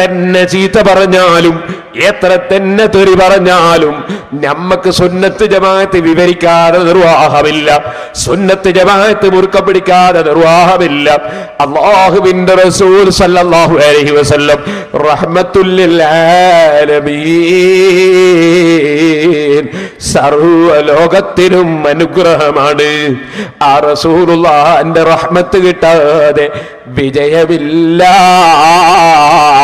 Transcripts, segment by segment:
തന്നെ ചീത്ത പറഞ്ഞാലും എത്ര തന്നെ തെറി പറഞ്ഞാലും നമ്മക്ക് സുന്നത്ത് ജമാഅത്ത് വിവരിക്കാതെ നിർവാഹമില്ല. സുന്നത്ത് ജമാഅത്ത് മുറുക്കം പിടിക്കാതെ നിർവാഹമില്ല. അള്ളാഹുവിന്റെ റസൂൽ സല്ലല്ലാഹു അലൈഹി വസല്ലം റഹ്മത്തുൽ ലിൽ ആലമീൻ. സർവലോകത്തിനും അനുഗ്രഹമാണ്. ആ റസൂലുള്ളാന്റെ റഹ്മത്ത് കിട്ടാതെ വിജയമില്ല.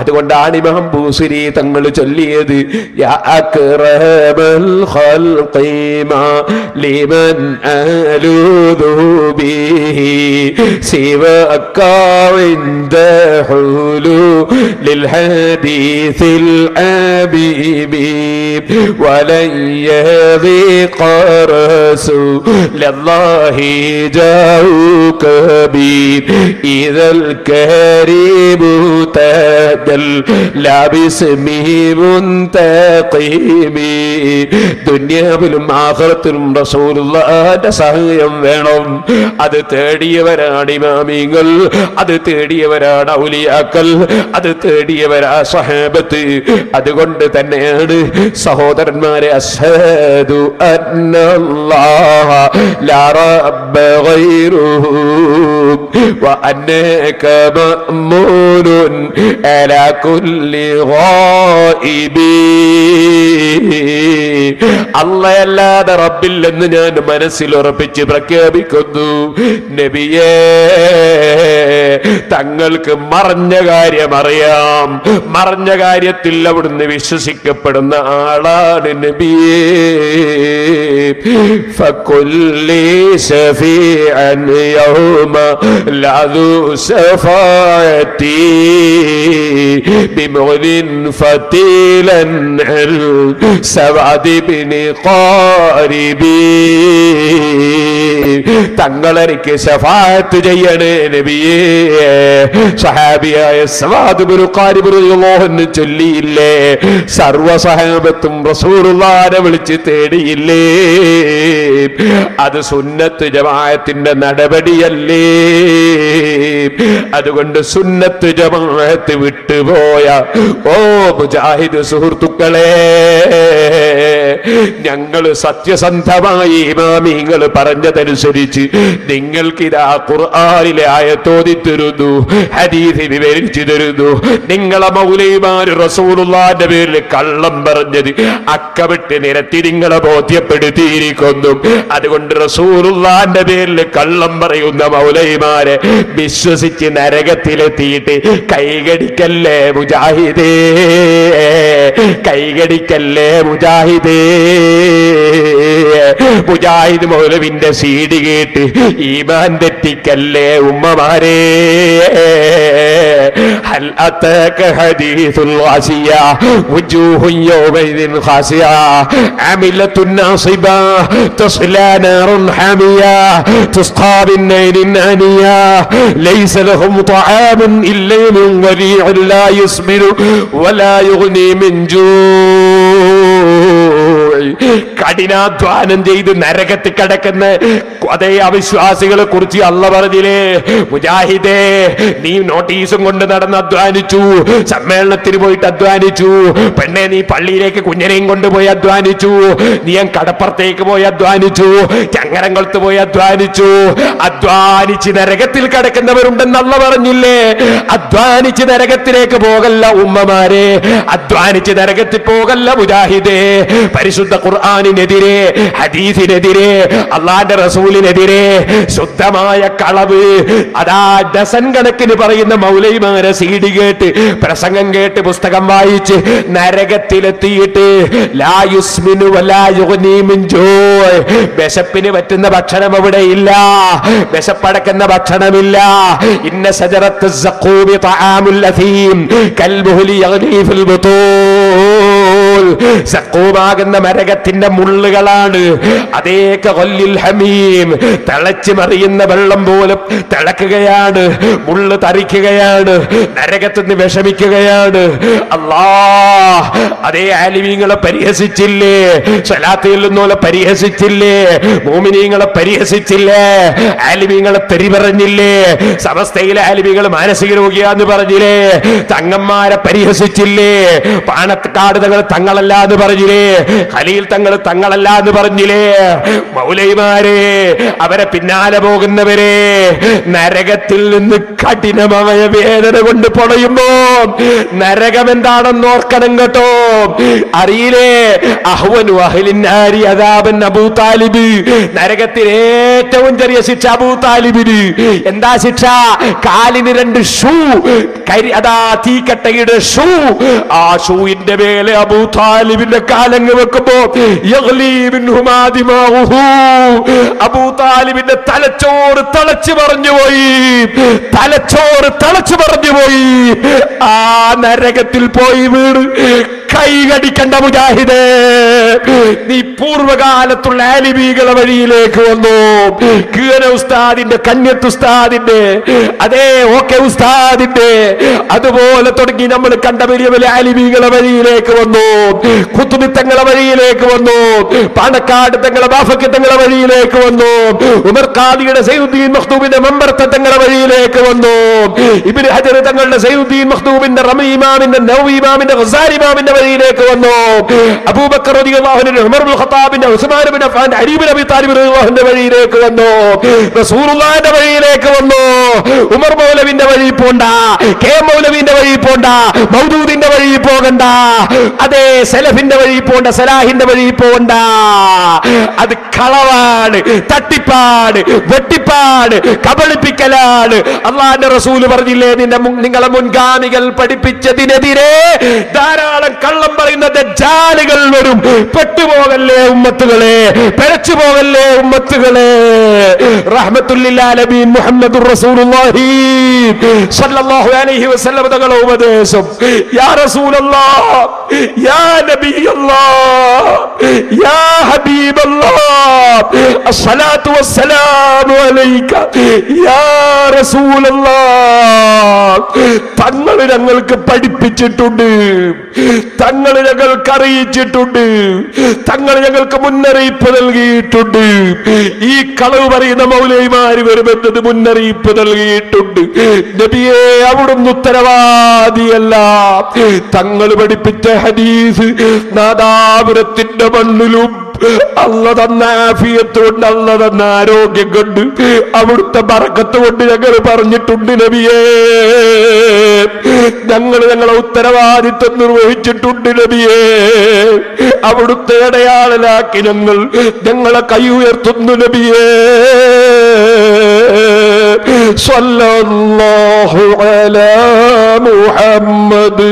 അതുകൊണ്ടാണ് ഇമാം ബൂസുരി തങ്ങൾ ചൊല്ലിയത് യാ അക്റമൽ ഖൽഖി മാ ലിമൻ അലൂദു ബിഹി സിവക عند حلول الحديث الحبيب ولن يضيق رسول الله جاءوك بي إذا الكريم تدل لا باسمه منتقم ദുന്യാവിലും ആഹ്റത്തിലും റസൂലുള്ളാന്റെ സഹായം വേണം അത് തേടിയവരാണ് ഇമാമിങ്ങൾ അത് തേടിയവരാണ് ഔലിയാക്കൾ അത് തേടിയവരാ സഹാബത്ത് അതുകൊണ്ട് തന്നെയാണ് സഹോദരന്മാരെ അസ്ഹദു അന്നല്ലാഹ على كل غائبين. അല്ലയല്ലാതെ റബ്ബില്ലെന്ന് ഞാൻ മനസ്സിൽ ഉറപ്പിച്ച് പ്രഖ്യാപിക്കുന്നു. നബിയേ തങ്ങൾക്ക് മറഞ്ഞ കാര്യം അറിയാം. മറഞ്ഞ കാര്യത്തിൽ അവിടുന്ന് വിശ്വസിക്കപ്പെടുന്ന ആളാണ് നബിയേ ഫതീലൻ അൽ സവദ് ഇബ്നി ഖാരിബി തങ്ങളെനിക്ക് ശഫാത്ത് ചെയ്യണേ നബിയേ. സഹാബിയായ സവാദ് ഇബ്നു ഖാരിബ് റളിയല്ലാഹു അൻഹു ചൊല്ലിയില്ലേ സർവസഹാബത്തും സഹാബത്തും റസൂലുള്ളാഹിനെ വിളിച്ച് തേടിയില്ലേ. അത് സുന്നത്ത് ജമാഅത്തിന്റെ നടപടിയല്ലേ? അതുകൊണ്ട് സുന്നത്ത് ജമാഅത്ത് വിട്ടുപോയ ഓ മുജാഹിദ് സുഹൃത്തുക്കളെ ഞങ്ങൾ സത്യസന്ധമായി ഇമാമിങ്ങൾ പറഞ്ഞതനുസരിച്ച് നിങ്ങൾക്കിതാ ഖുർആനിലെ ആയത്തോതി തരുന്നു ഹരീതി വിവരിച്ചു തരുന്നു. നിങ്ങളെ മൗലൈമാര് റസൂലുള്ളാന്റെ പേരിൽ കള്ളം പറഞ്ഞത് അക്കമിട്ട് നിരത്തി നിങ്ങളെ ബോധ്യപ്പെടുത്തിയിരിക്കുന്നു. അതുകൊണ്ട് റസൂലുള്ളാന്റെ പേരിൽ കള്ളം പറയുന്ന മൗലൈമാരെ വിശ്വസിച്ച് നരകത്തിലെത്തിയിട്ട് കൈകടിക്കല്ലേ മുജാഹിദേ കൈകടിക്കല്ലേ മുജാഹിദേ മുജാഹിദ് മൗലവിന്റെ സീഡ് കേട്ട് ഈമാൻ തെറ്റിക്കല്ലേ ഉമ്മമാരെ هل أتاك حديث الغاشية وجوه يومئذ خاسية عاملة ناصبة تصلى نار حامية تسقى من آنية ليس لهم طعام إلا من ضريع لا يسمن ولا يغني من جوع. കഠിനാധ്വാനം ചെയ്ത് നരകത്തിൽ കിടക്കുന്ന അതേ അവിശ്വാസികളെ കുറിച്ച് അല്ല പറഞ്ഞില്ലേ? മുജാഹിദേ നീ നോട്ടീസും കൊണ്ട് നടന്ന് അധ്വാനിച്ചു സമ്മേളനത്തിന് പോയിട്ട് അധ്വാനിച്ചു പെണ്ണെ നീ പള്ളിയിലേക്ക് കുഞ്ഞനെയും കൊണ്ടുപോയി അധ്വാനിച്ചു നീ കടപ്പുറത്തേക്ക് പോയി അധ്വാനിച്ചു ചങ്ങരംകുളത്ത് പോയി അധ്വാനിച്ചു. അധ്വാനിച്ച് നരകത്തിൽ കിടക്കുന്നവരുണ്ടെന്നല്ല പറഞ്ഞില്ലേ? അധ്വാനിച്ച് നരകത്തിലേക്ക് പോകല്ല ഉമ്മമാരെ. അധ്വാനിച്ച് നരകത്തിൽ പോകല്ല മുജാഹിദേ. പരിശുദ്ധ ഖുർആാനിനെതിരെ ഹദീസിനെതിരെ അള്ളാന്റെ റസൂലിനെതിരെ ശുദ്ധമായ കളവ്. അതാ ഡസൻ കണക്കിന് പറയുന്ന മൗലൈമാരെ സീഡി കേട്ട് പ്രസംഗം കേട്ട് പുസ്തകം വായിച്ച് നരകത്തിലെത്തിയിട്ട്. വിശപ്പിന് പറ്റുന്ന ഭക്ഷണം അവിടെ ഇല്ല. വിശപ്പടക്കുന്ന ഭക്ഷണമില്ല. ഇന്ന സജറത്ത് പറയുമ്പോൾ സക്കൂമാകുന്ന മരകത്തിന്റെ മുള്ളുകളാണ്. അതേ കൊല്ലിൽ ഹമീം തിളച്ചു മറിയുന്ന വെള്ളം പോലും തിളക്കുകയാണ്. മുള്ള് തറിക്കുകയാണ്. നരകത്തുനിന്ന് വിഷമിക്കുകയാണ്. അല്ലാ അതേ ആലിമീങ്ങളെ പരിഹസിച്ചില്ലേ? സ്വലാത്തിൽ നിന്നോലെ പരിഹസിച്ചില്ലേ? മോമിനീങ്ങളെ പരിഹസിച്ചില്ലേ? ആലിമീങ്ങളെ തെറി പറഞ്ഞില്ലേ സമസ്തയിലെ ആലിമീങ്ങൾ മാനസിക രോഗിയാന്ന് പറഞ്ഞില്ലേ? തങ്ങന്മാരെ പരിഹസിച്ചില്ലേ? പാണക്കാട് തങ്ങൾ തങ്ങളല്ല എന്ന് പറഞ്ഞില്ലേ? ഖലീൽ തങ്ങൾ തങ്ങളല്ല എന്ന് പറഞ്ഞില്ലേ? മൗലൈമാരെ അവരെ പിന്നാലെ പോകുന്നവരെ നരകത്തിൽ നിന്ന് കഠിനമായ വേദന കൊണ്ട് പൊടയുമ്പോ നരകം എന്താണെന്ന് ഓർക്കണം കേട്ടോ. അറിയില്ലേ? അഹ്വനു അഹ്ലിന്നാരി അദാബൻ അബൂ താലിബ്. നരകത്തിൽ ഏറ്റവും ചെറിയ ശിക്ഷ അബൂ താലിബിന്. എന്താ ശിക്ഷ? കാലിന് രണ്ട് ഷൂ കരി അതാ തീക്കട്ടയുടെ ഷൂ. ആ ഷൂവിന്റെ മേലെ അബൂ താലിബിന്റെ കാലങ്ങ് വെക്കുമ്പോ അബൂ തലച്ചോറ് തളച്ചു പറഞ്ഞു പോയി. തലച്ചോറ് തളച്ചു പറഞ്ഞു പോയി. ആ നരകത്തിൽ പോയി വീട് കൈ കടിക്കണ്ട മുജാഹിദേ. നീ പൂർവകാലത്തുള്ള ആലിബികളെ വഴിയിലേക്ക് വന്നു. കീന ഉസ്താദിന്റെ കന്യത്ത് ഉസ്താദിന്റെ അതേ ഓക്കെ ഉസ്താദിന്റെ അതുപോലെ തുടങ്ങി നമ്മൾ കണ്ട വലിയ വലിയ ആലിബികളെ വഴിയിലേക്ക് വന്നു. കുത്തുമിത്തങ്ങളെ വഴിയിലേക്ക് വന്നു. പാണക്കാട് തങ്ങളെ ബാഫക്ക് തങ്ങളെ വഴിയിലേക്ക് വന്നു. ഉമർ ഖാദിയുടെ സൈനുദ്ദീൻ മഖ്ദൂമിന്റെ മെമ്പർത്തങ്ങളെ വഴിയിലേക്ക് വന്നു. ഇബിൻ ഹജർ തങ്ങളുടെ സൈനുദ്ദീൻ മഖ്ദൂബിന്റെ റമി ഇമാമിന്റെ നവവി ഇമാമിന്റെ ഗസാരി ഇമാമിന്റെ വഴിയിലേക്ക് വന്നു. Abu Bakr ഖത്താബിന്റെ Usman ibn Affan Ali ibn Abi Talib വഴിയിലേക്ക് വന്നു. റസൂലുള്ളാഹിന്റെ വഴിയിലേക്ക് വന്നു. ഉമർ മൗലവിന്റെ വഴി പോണ്ട. കെ മൗലവിന്റെ വഴി പോണ്ട. മൗദൂദിന്റെ വഴി പോകണ്ട. അതെ സലഫിന്റെ വഴി പോണ്ട സലാഹിന്റെ വഴി പോകണ്ട അത് കളവാണ് തട്ടിപ്പാട് വെട്ടിപ്പാട് കബളിപ്പിക്കലാണ്. അള്ളാന്റെ റസൂൽ പറഞ്ഞില്ലേ നിന്റെ നിങ്ങളെ മുൻഗാമികൾ പഠിപ്പിച്ചതിനെതിരെ ധാരാളം കള്ളം പറയുന്ന ദജ്ജാലുകൾ വരും. പെട്ടുപോകല്ലേ ഉമ്മത്തുകളെ? പിഴച്ചു പോകല്ലേ ഉമ്മത്തുകളെ? റഹ്മത്തുല്ലാലബീൻ മുഹമ്മദ് റസൂലുള്ളാഹി സല്ലല്ലാഹു അലൈഹി വസല്ലം തങ്ങളുടെ ഉപദേശം. യാ റസൂലല്ലാഹ് യാ നബിയല്ലാഹ് യാ ഹബീബല്ലാഹ് അസ്സലാത്തു വസ്സലാമു അലൈക യാ റസൂലല്ലാഹ്. തങ്ങൾ ഞങ്ങൾക്ക് പഠിപ്പിച്ചിട്ടുണ്ട്. തങ്ങൾ ഞങ്ങൾക്ക് അറിയിച്ചിട്ടുണ്ട്. തങ്ങൾ ഞങ്ങൾക്ക് മുന്നറിയിപ്പ് നൽകിയിട്ടുണ്ട്. ഈ കളവ് പറയുന്ന മൗലൈമാര് വരുമെന്നത് മുന്നറിയിപ്പ് നൽകിയിട്ടുണ്ട്. നബിയെ അവിടുന്ന് ഉത്തരവാദിയല്ല. തങ്ങൾ പഠിപ്പിച്ച ഹദീസ് നാദാപുരത്തിന്റെ മണ്ണിലും അല്ല തന്ന ആഫിയത്ത് കൊണ്ട് അല്ല തന്ന ആരോഗ്യം കൊണ്ട് അവിടുത്തെ പറക്കത്ത് കൊണ്ട് ഞങ്ങൾ പറഞ്ഞിട്ടുണ്ട് നബിയേ. ഞങ്ങൾ ഞങ്ങളെ ഉത്തരവാദിത്വം നിർവഹിച്ചിട്ടുണ്ട് നബിയേ. അവിടുത്തെ ഇടയാളലാക്കി ഞങ്ങൾ ഞങ്ങളെ കൈ ഉയർത്തുന്നു നബിയേ. സ്വല്ലാഹു അലാ മുഹമ്മദ്